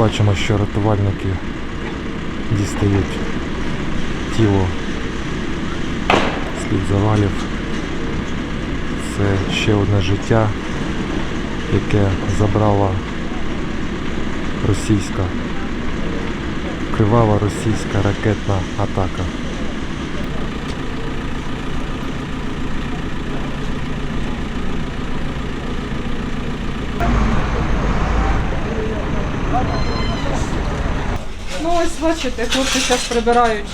бачимо, що рятувальники дістають тіло з-під завалів. Це ще одне життя, яке забрала російська, кривава російська ракетна атака. Ну ось бачите, хлопці зараз прибирають.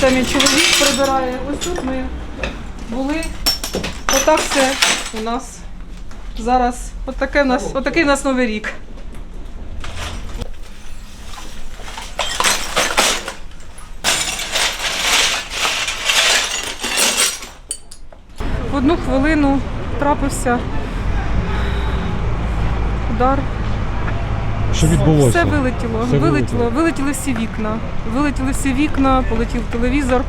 Це мій чоловік прибирає. Ось тут ми були. Отак все у нас зараз. Отаке нас, отакий у нас новий рік. В одну хвилину трапився удар. Що відбулося? Все вилетіло. Все вилетіло. Вилетіли всі вікна. Вилетіли всі вікна, полетів телевізор.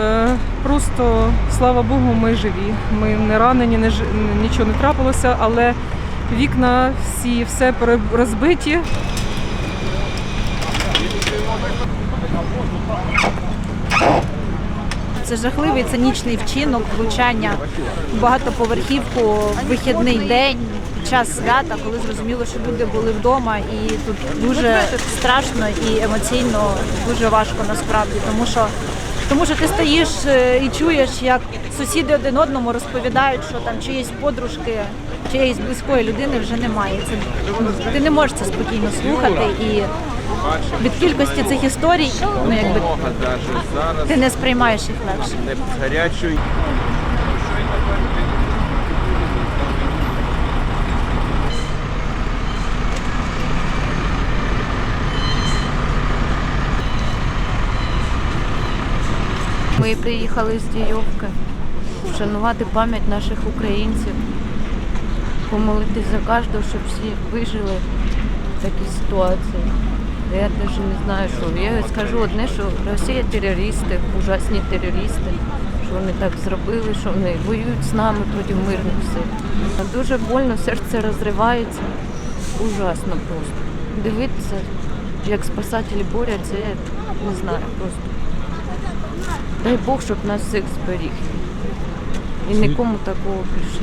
Е, просто слава Богу, ми живі. Ми не ранені, не жи- нічого не трапилося, але вікна всі все пере- розбиті. Це жахливий цинічний вчинок влучання в багатоповерхівку в вихідний день час свята, коли зрозуміло, що люди були вдома, і тут дуже страшно і емоційно дуже важко насправді, тому що. Тому що ти стоїш е, і чуєш, як сусіди один одному розповідають, що там чиїсь подружки, чиєїсь близької людини вже немає. Це ти не можеш це спокійно слухати, і від кількості цих історій, ну якби ти не сприймаєш їх легше. Ми приїхали з Дійовки вшанувати пам'ять наших українців, помолитись за кожного, щоб всі вижили в такій ситуації. Я навіть не знаю, що. Я скажу одне, що Росія терористи, ужасні терористи, що вони так зробили, що вони воюють з нами проти мирних сил. Дуже больно, серце розривається. Ужасно просто. Дивитися, як спасателі борються, я не знаю просто. Дай Бог, щоб нас всіх зберіг. І нікому такого більше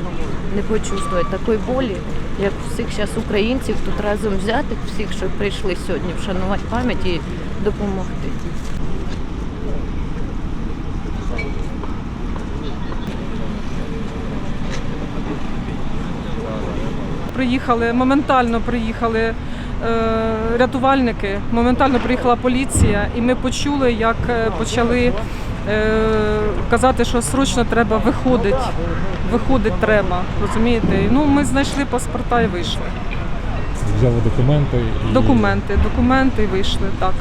не почувствувати такої болі, як всіх зараз українців тут разом взятих, всіх, що прийшли сьогодні вшанувати пам'ять і допомогти. Приїхали, моментально приїхали е, рятувальники, моментально приїхала поліція, і ми почули, як е, почали казати, що срочно треба виходити. Виходить треба, розумієте? Ну, ми знайшли паспорта і вийшли. Взяли документи і Документи, документи і вийшли. Так,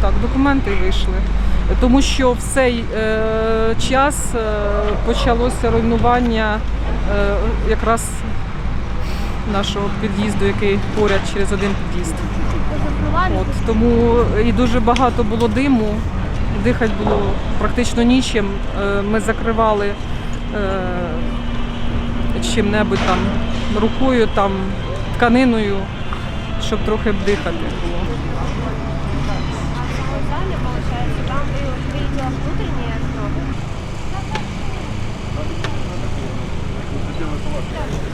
так, документи і вийшли. Тому що в цей е, час е, почалося руйнування е, якраз нашого під'їзду, який поряд через один під'їзд. От, тому і дуже багато було диму, дихати було практично нічим. Е, Ми закривали е, чим-небудь там рукою, там, тканиною, щоб трохи б дихати було.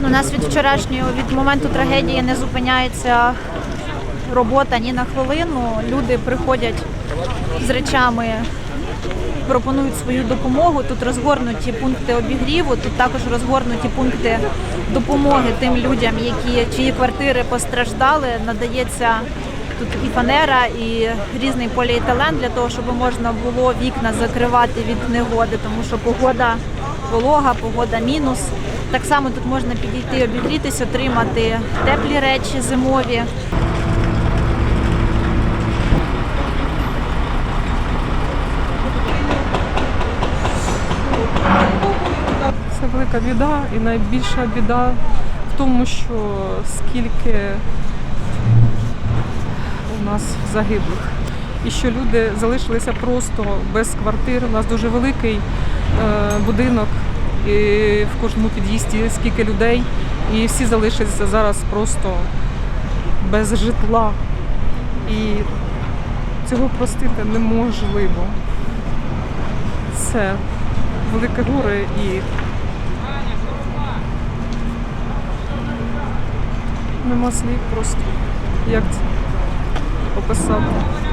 Ну, У нас від вчорашнього, від моменту трагедії не зупиняється робота ні на хвилину. Люди приходять з речами, пропонують свою допомогу. Тут розгорнуті пункти обігріву, тут також розгорнуті пункти допомоги тим людям, які чиї квартири постраждали. Надається тут і фанера, і різний поліетилен для того, щоб можна було вікна закривати від негоди, тому що погода волога, погода мінус. Так само тут можна підійти, обігрітись, отримати теплі речі зимові. Це велика біда, і найбільша біда в тому, що скільки у нас загиблих. І що люди залишилися просто без квартир. У нас дуже великий е, будинок, і в кожному під'їзді скільки людей, і всі залишилися зараз просто без житла. І цього простити неможливо. Це велике горе і нема слів просто. Як це описати?